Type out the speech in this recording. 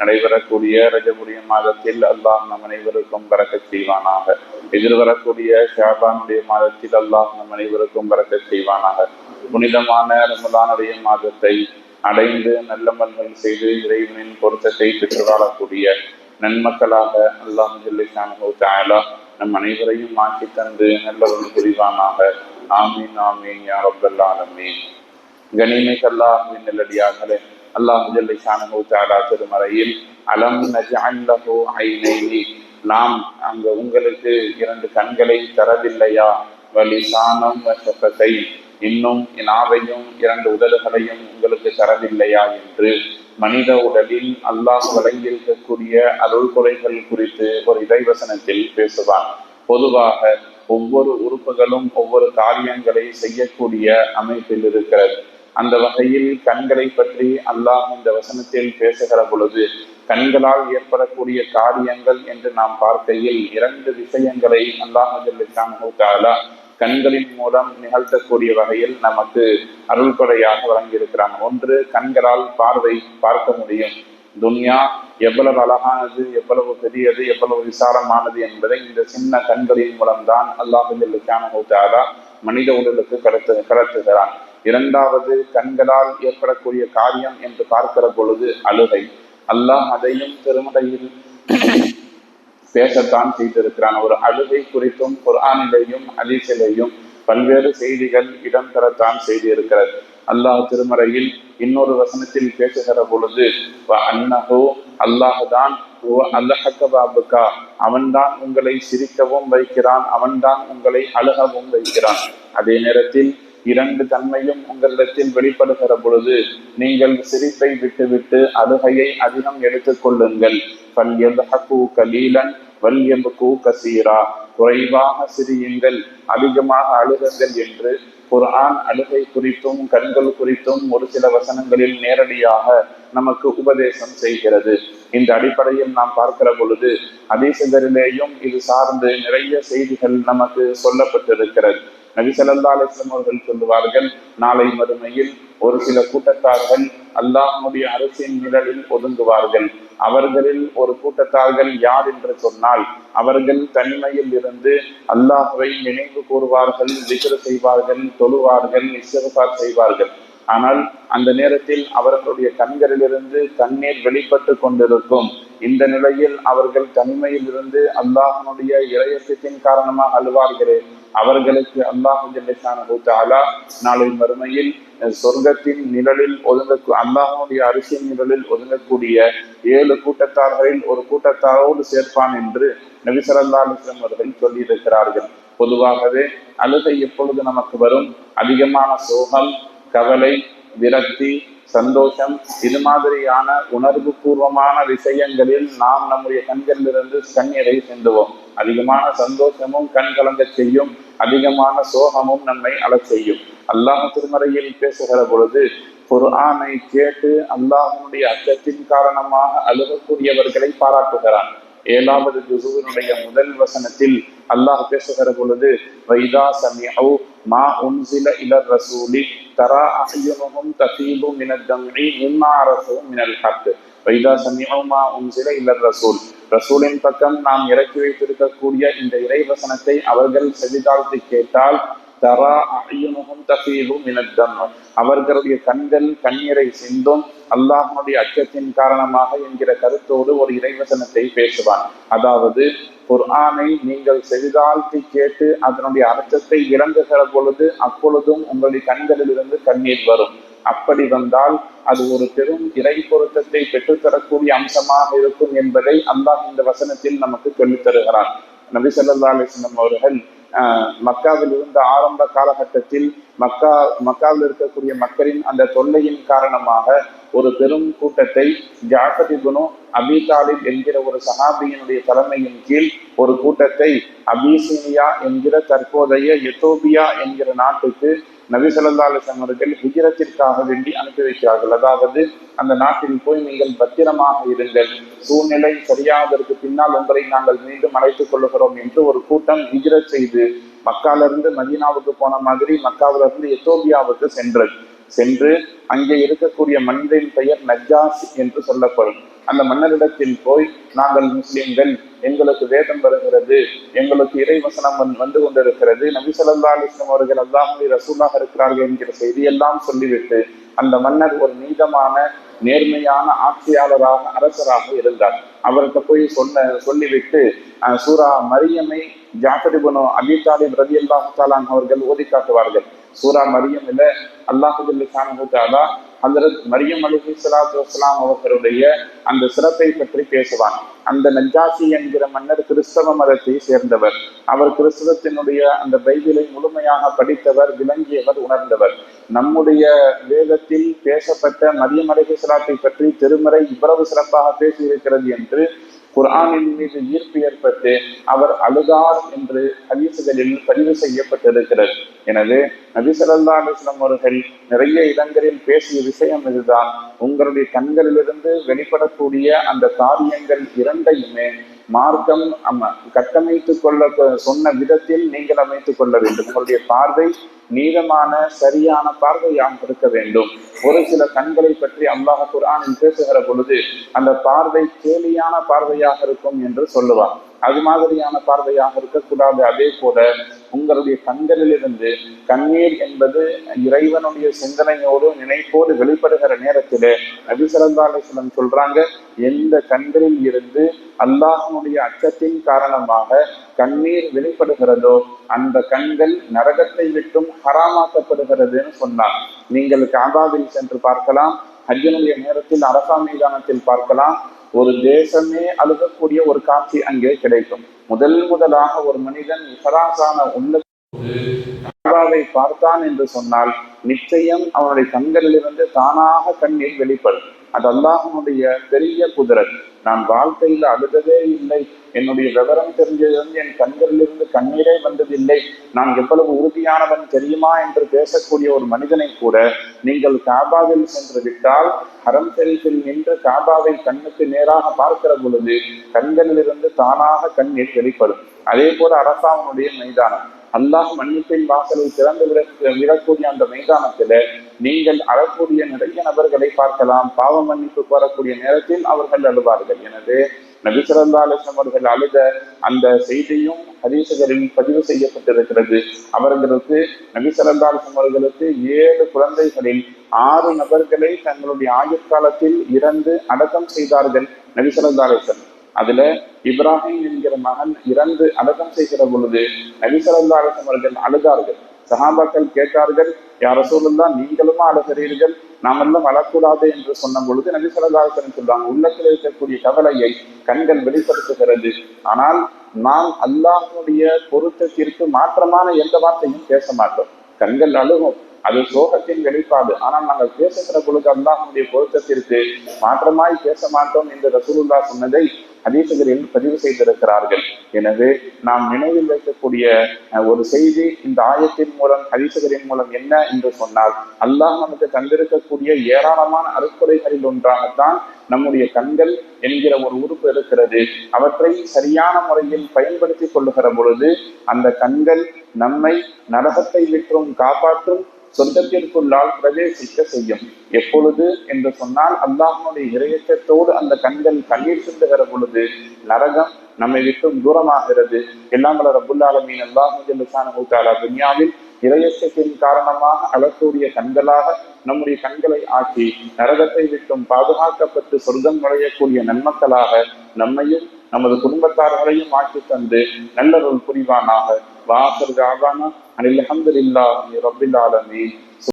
நடைபெறக்கூடிய ரஜபுரிய மாதத்தில் அல்லாஹ் நம் அனைவருக்கும் பறக்க செய்வானாக. எதிர்வரக்கூடிய ஷாபானுடைய மாதத்தில் அல்லாஹ் நம் அனைவருக்கும் பறக்க செய்வானாக. புனிதமான ரமலானுடைய மாதத்தை அடைந்து நல்ல மல்கள் செய்து இறைவனின் பொருத்தத்தை பெற்று வாழக்கூடிய நன்மக்களாக அல்லாஹ் ஜல்லிஷானு தாயலா நம் அனைவரையும் மாற்றி தந்து நல்லவர்கள் புரிவானாக. ஆமீன் ஆமீன் யா ரப்பல் ஆலமீன். கனிமிக் அல்லாஹ்வின் நல்லடியார்களே அல்லாஹ் ஜல்லிஷானு தாலா திருமறையில் அலம் நாம் அங்க உங்களுக்கு இரண்டு கண்களை தரவில்லையா? வலிசானம் வசப்பத்தை இன்னும் நாவையும் இரண்டு உதடுகளையும் உங்களுக்கு தரவில்லையா? என்று மனித உடலில் அல்லாஹ் வழங்கியிருக்கக்கூடிய அருள் குறைகள் குறித்து ஒரு இறைவசனத்தில் பேசுவான். பொதுவாக ஒவ்வொரு உறுப்புகளும் ஒவ்வொரு காரியங்களை செய்யக்கூடிய அமைப்பில் இருக்கிறது. அந்த வகையில் கண்களை பற்றி அல்லாஹ் இந்த வசனத்தில் பேசுகிற பொழுது கண்களால் ஏற்படக்கூடிய காரியங்கள் என்று நாம் பார்க்கையில் இரண்டு விஷயங்களை அல்லாஹல்ல கண்களின் மூலம் நிகழ்த்தக்கூடிய வகையில் நமக்கு அருள்கொடையாக வழங்கியிருக்கிறான். ஒன்று கண்களால் பார்வை பார்க்க முடியும். துன்யா எவ்வளவு அழகானது எவ்வளவு பெரியது எவ்வளவு விசாலமானது என்பதை இந்த சின்ன கண்களின் மூலம்தான் அல்லாஹல்லுக்கான மனித உடலுக்கு கடத்து கடத்துகிறான். இரண்டாவது கண்களால் ஏற்படக்கூடிய காரியம் என்று பார்க்கிற பொழுது அழுகை. அல்லாஹ் அதையும் திருமலையில் பேசத்தான் செய்திருக்கிறான். ஒரு அழுகை குறித்தும் குரானிலேயும் அதிசிலையும் பல்வேறு செய்திகள் இடம் தரத்தான் செய்திருக்கிறது. அல்லாஹ் திருமறையில் இன்னொரு வசனத்தில் பேசுகிற பொழுது அன்னஹோ அல்லாஹுதான் அல்லஹக்கபாபுக்கா அவன்தான் உங்களை சிரிக்கவும் வைக்கிறான். அவன்தான் உங்களை அழுகவும் வைக்கிறான். அதே நேரத்தில் இரண்டு தன்மையும் உங்களிடத்தில் வெளிப்படுகிற பொழுது நீங்கள் சிரிப்பை விட்டுவிட்டு அழுகையை அதிகம் எடுத்துக் கொள்ளுங்கள். கலீலன் வல்யம்பு கசீரா. குறைவாக சிரியுங்கள் அதிகமாக அழுகுங்கள் என்று குரான் அழுகை குறித்தும் கண்கள் குறித்தும் ஒரு சில வசனங்களில் நேரடியாக நமக்கு உபதேசம் செய்கிறது. இந்த அடிப்படையில் நாம் பார்க்கிற பொழுது அதீசகரிலேயும் இது சார்ந்து நிறைய செய்திகள் நமக்கு சொல்லப்பட்டிருக்கிறது. நபி சல்லா அலிஸ்லாம் அவர்கள் சொல்லுவார்கள் நாளை மறுமையில் ஒரு சில கூட்டத்தார்கள் அல்லாஹனுடைய அரசின் நிழலில் ஒதுங்குவார்கள். அவர்களில் ஒரு கூட்டத்தார்கள் யார் என்று சொன்னால் அவர்கள் தனிமையில் இருந்து அல்லாஹுவை நினைவு கூறுவார்கள் விசிற செய்வார்கள் தொழுவார்கள் இஸ்ரபார் செய்வார்கள். ஆனால் அந்த நேரத்தில் அவர்களுடைய கண்களிலிருந்து கண்ணீர் வெளிப்பட்டு கொண்டிருக்கும். இந்த நிலையில் அவர்கள் தனிமையில் இருந்து அல்லாஹனுடைய இளையத்தின் காரணமாக அழுவார்களே அவர்களுக்கு அல்லாஹு நாளை மறுமையில் சொர்க்கத்தின் நிழலில் ஒதுங்க அல்லாஹனுடைய அரிசியின் நிழலில் ஒதுங்கக்கூடிய ஏழு கூட்டத்தார்களில் ஒரு கூட்டத்தாரோடு சேர்ப்பான் என்று நபிசரல்லா அலிஸ்லாம் அவர்கள் சொல்லியிருக்கிறார்கள். பொதுவாகவே அழுகை எப்பொழுது நமக்கு வரும்? அதிகமான சோகம் கவலை விரக்தி சந்தோஷம் இது மாதிரியான உணர்வு பூர்வமான விஷயங்களில் நாம் நம்முடைய கண்களிலிருந்து கண்ணீரை சிந்துவோம். அதிகமான சந்தோஷமும் கண் கலங்க செய்யும். அதிகமான சோகமும் நம்மை அழச் செய்யும். அல்லாஹ் திருமறையில் பேசுகிற பொழுது குர்ஆனை கேட்டு அல்லாஹனுடைய அச்சத்தின் காரணமாக அழுகக்கூடியவர்களை பாராட்டுகிறான். ஏழாவது ஜுசுவினுடைய முதல் வசனத்தில் அல்லாஹ் பேசுகிற பொழுது வைதா சமியவு மா உன்சில இலர் ரசூலி தரா அஹ்யுனுஹும் தஃபீது மினத் தம்இ மிம்மா மினல் ஹக். வைதா சமியவு மா உன்சில இலர் ரசூல். ரசூலின் பக்கம் நாம் இறக்கி வைத்திருக்கக்கூடிய இந்த இறைவசனத்தை அவர்கள் செவிதாழ்த்தி கேட்டால் தரா அழியுமுகம் தஃபீலும் இனத்தம் அவர்களுடைய கண்கள் கண்ணீரை சிந்தும் அல்லாஹனுடைய அச்சத்தின் காரணமாக என்கிற கருத்தோடு ஒரு இறைவசனத்தை பேசுவான். அதாவது குர்ஆனை நீங்கள் செவிதாழ்த்தி கேட்டு அதனுடைய அர்த்தத்தை இறங்குகிற பொழுது அப்பொழுதும் உங்களுடைய கண்களிலிருந்து கண்ணீர் வரும். அப்படி வந்தால் அது ஒரு பெரும் இறை பொருத்தத்தை பெற்றுத்தரக்கூடிய அம்சமாக இருக்கும் என்பதை அல்லாஹ் இந்த வசனத்தில் நமக்கு சொல்லித் தருகிறான் நபி சொல்லா அலிஸ்லம் அவர்கள் மக்காவில் இருந்த ஆரம்ப காலகட்டத்தில் மக்கா மக்காவில் இருக்கக்கூடிய மக்களின் அந்த தொல்லையின் காரணமாக ஒரு பெரும் கூட்டத்தை ஜாஃபதி குனு அபி தாலிப் என்கிற ஒரு சஹாபியினுடைய தலைமையின் கீழ் ஒரு கூட்டத்தை அபிசீனியா என்கிற தற்போதைய எத்தோபியா என்கிற நாட்டுக்கு நபி சொல்லா அலிஸ்லாம் அவர்கள் ஹிஜரத்திற்காக வேண்டி அனுப்பி வைக்கிறார்கள். அதாவது அந்த நாட்டில் போய் நீங்கள் பத்திரமாக இருங்கள். சூழ்நிலை சரியாவதற்கு பின்னால் உங்களை நாங்கள் மீண்டும் அழைத்துக் கொள்ளுகிறோம் என்று ஒரு கூட்டம் ஹிஜரத் செய்து மக்காலிருந்து மதீனாவுக்கு போன மாதிரி மக்காவிலிருந்து எத்தோபியாவுக்கு சென்றது சென்று அங்கே இருக்கக்கூடிய மனிதன் பெயர் நஜாஸ் என்று சொல்லப்படும். அந்த மன்னரிடத்தில் போய் நாங்கள் முஸ்லிம்கள் எங்களுக்கு வேதம் வருகிறது எங்களுக்கு இறைவசனம் வந்து- வந்து கொண்டிருக்கிறது நபி சொல்லா அலிஸ்லாம் அவர்கள் அல்லாஹுடைய ரசூலாக இருக்கிறார்கள் என்கிற செய்தியெல்லாம் சொல்லிவிட்டு அந்த மன்னர் ஒரு நீதமான நேர்மையான ஆட்சியாளராக அரசராக இருந்தார். அவர்கிட்ட போய் சொன்ன சொல்லிவிட்டு அஹ், சூரா மரியமை ஜாஃபரிபனோ அபி தாலிப் ரதி அல்லாஹாலான் அவர்கள் ஓதி காட்டுவார்கள். சூரா மரியமில் அல்லாஹு தாலா ஹசரத் மரியம் அலிஹி சலாத்து வஸ்லாம் அவர்களுடைய அந்த சிறப்பை பற்றி பேசுவான். அந்த நஜாசி என்கிற மன்னர் கிறிஸ்தவ மதத்தை சேர்ந்தவர். அவர் கிறிஸ்தவத்தினுடைய அந்த பைபிளை முழுமையாக படித்தவர் விளங்கியவர் உணர்ந்தவர். நம்முடைய வேதத்தில் பேசப்பட்ட மரியம் அலிஹி சலாத்தை பற்றி திருமறை இவ்வளவு சிறப்பாக பேசியிருக்கிறது என்று குரானின் மீது ஈர்ப்பு ஏற்பட்டு அவர் அழுதார் என்று ஹதீசுகளில் பதிவு செய்யப்பட்டிருக்கிறது. எனவே நபி ஸல்லல்லாஹு அவர்கள் நிறைய இடங்களில் பேசிய விஷயம் இதுதான். உங்களுடைய கண்களிலிருந்து வெளிப்படக்கூடிய அந்த காரியங்கள் இரண்டையுமே மார்க்கம் கட்டமைத்து கொள்ள சொன்ன விதத்தில் நீங்கள் அமைத்துக் கொள்ள வேண்டும். உங்களுடைய பார்வை நீளமான சரியான பார்வையாக இருக்க வேண்டும். ஒரு சில கண்களை பற்றி அல்லாஹ் குரானில் பேசுகிற பொழுது அந்த பார்வை கேலியான பார்வையாக இருக்கும் என்று சொல்லுவார் அது மாதிரியான பார்வையாக இருக்கக்கூடாது. அதே போல உங்களுடைய கண்களிலிருந்து கண்ணீர் என்பது இறைவனுடைய சிந்தனையோடு நினைப்போடு வெளிப்படுகிற நேரத்தில் நபி சொல்றாங்க எந்த கண்களில் இருந்து அல்லாஹனுடைய அச்சத்தின் காரணமாக கண்ணீர் வெளிப்படுகிறதோ அந்த கண்கள் நரகத்தை விட்டும் ஹராமாக்கப்படுகிறதுன்னு சொன்னார். நீங்கள் காபாவில் சென்று பார்க்கலாம் ஹஜ்ஜனுடைய நேரத்தில் அரசா மைதானத்தில் பார்க்கலாம் ஒரு தேசமே அழுகக்கூடிய ஒரு காட்சி அங்கே கிடைக்கும். முதல் முதலாக ஒரு மனிதன் இஹராசான உள்ள காபாவை பார்த்தான் என்று சொன்னால் நிச்சயம் அவனுடைய கண்களிலிருந்து தானாக கண்ணீர் வெளிப்படும். அது அல்லாஹனுடைய பெரிய குதிரத் நான் வாழ்க்கையில் அழுததே இல்லை. என்னுடைய விவரம் தெரிஞ்சதிலிருந்து என் கண்களிலிருந்து கண்ணீரே வந்ததில்லை. நான் எவ்வளவு உறுதியானவன் தெரியுமா என்று பேசக்கூடிய ஒரு மனிதனை கூட நீங்கள் காபாவில் சென்று விட்டால் ஹரம் ஷெரீஃபில் நின்று காபாவை கண்ணுக்கு நேராக பார்க்கிற பொழுது கண்களிலிருந்து தானாக கண்ணீர் வெளிப்படும். அதே போல அரசாங்கனுடைய மைதானம். அல்லாஹ் மன்னிப்பின் வாசலை திறந்து விட விடக்கூடிய அந்த மைதானத்துல நீங்கள் அழக்கூடிய நிறைய பார்க்கலாம். பாவ மன்னிப்பு கோரக்கூடிய நேரத்தில் அவர்கள் அழுவார்கள். எனவே நபிசரல்லா அலிஸ்லாம் அவர்கள் அழுத அந்த செய்தியும் ஹதீசுகளில் பதிவு செய்யப்பட்டிருக்கிறது. அவர்களுக்கு நபிசரல்லா அலிஸ்லாம் அவர்களுக்கு ஏழு குழந்தைகளில் ஆறு நபர்களை தங்களுடைய ஆயுட்காலத்தில் இறந்து அடக்கம் செய்தார்கள் நபிசரல்லா அலிஸ்லாம் அதுல இப்ராஹிம் என்கிற மகன் இறந்து அடக்கம் செய்கிற பொழுது நபிசரல்லா அலிஸ்லாம் அவர்கள் அழுதார்கள். சஹாபாக்கள் கேட்டார்கள் யார சூழல்லா நீங்களுமா அழுகிறீர்கள் நாமெல்லாம் அழக்கூடாது என்று சொன்ன பொழுது நபி சொல்லதாசன் சொல்றாங்க உள்ளத்தில் இருக்கக்கூடிய கவலையை கண்கள் வெளிப்படுத்துகிறது. ஆனால் நாம் அல்லாஹனுடைய பொருத்தத்திற்கு மாற்றமான எந்த வார்த்தையும் பேச மாட்டோம். கண்கள் அழுகும் அது சோகத்தின் வெளிப்பாடு. ஆனால் நாங்கள் பேசுகிற பொழுது அல்லாஹனுடைய பொருத்தத்திற்கு மாற்றமாய் பேச மாட்டோம் என்று ரசூலுல்லா சொன்னதை ஹதீசுகளில் பதிவு செய்திருக்கிறார்கள். எனவே நாம் நினைவில் வைக்கக்கூடிய ஒரு செய்தி இந்த ஆயத்தின் மூலம் ஹதீசுகளின் மூலம் என்ன என்று சொன்னால் அல்லாஹ் நமக்கு தந்திருக்கக்கூடிய ஏராளமான அறுக்குறைகளில் ஒன்றாகத்தான் நம்முடைய கண்கள் என்கிற ஒரு உறுப்பு இருக்கிறது. அவற்றை சரியான முறையில் பயன்படுத்தி கொள்ளுகிற பொழுது அந்த கண்கள் நம்மை நரகத்தை விற்றும் காப்பாற்றும் சொர்க்கத்திற்குள்ளால் பிரவேசிக்க செய்யும். எப்பொழுது என்று சொன்னால் அல்லாஹனுடைய இறையற்றத்தோடு அந்த கண்கள் கண்ணீர் சிந்துகிற பொழுது நரகம் நம்மை விட்டும் தூரமாகிறது. எல்லாம் வல்ல ரப்புல் அல்லாஹு துன்யாவில் இரையச்சத்தின் காரணமாக அழக்கூடிய கண்களாக நம்முடைய கண்களை ஆக்கி நரகத்தை விட்டும் பாதுகாக்கப்பட்டு சொர்க்கம் நுழையக்கூடிய நன்மக்களாக நம்மையும் நமது குடும்பத்தார்களையும் ஆக்கி தந்து நல்லவர்கள் புரிவானாக. வாசல் ஆவானா அனில் அஹமதுல்லாஹி ரபில் ஆலமீன்.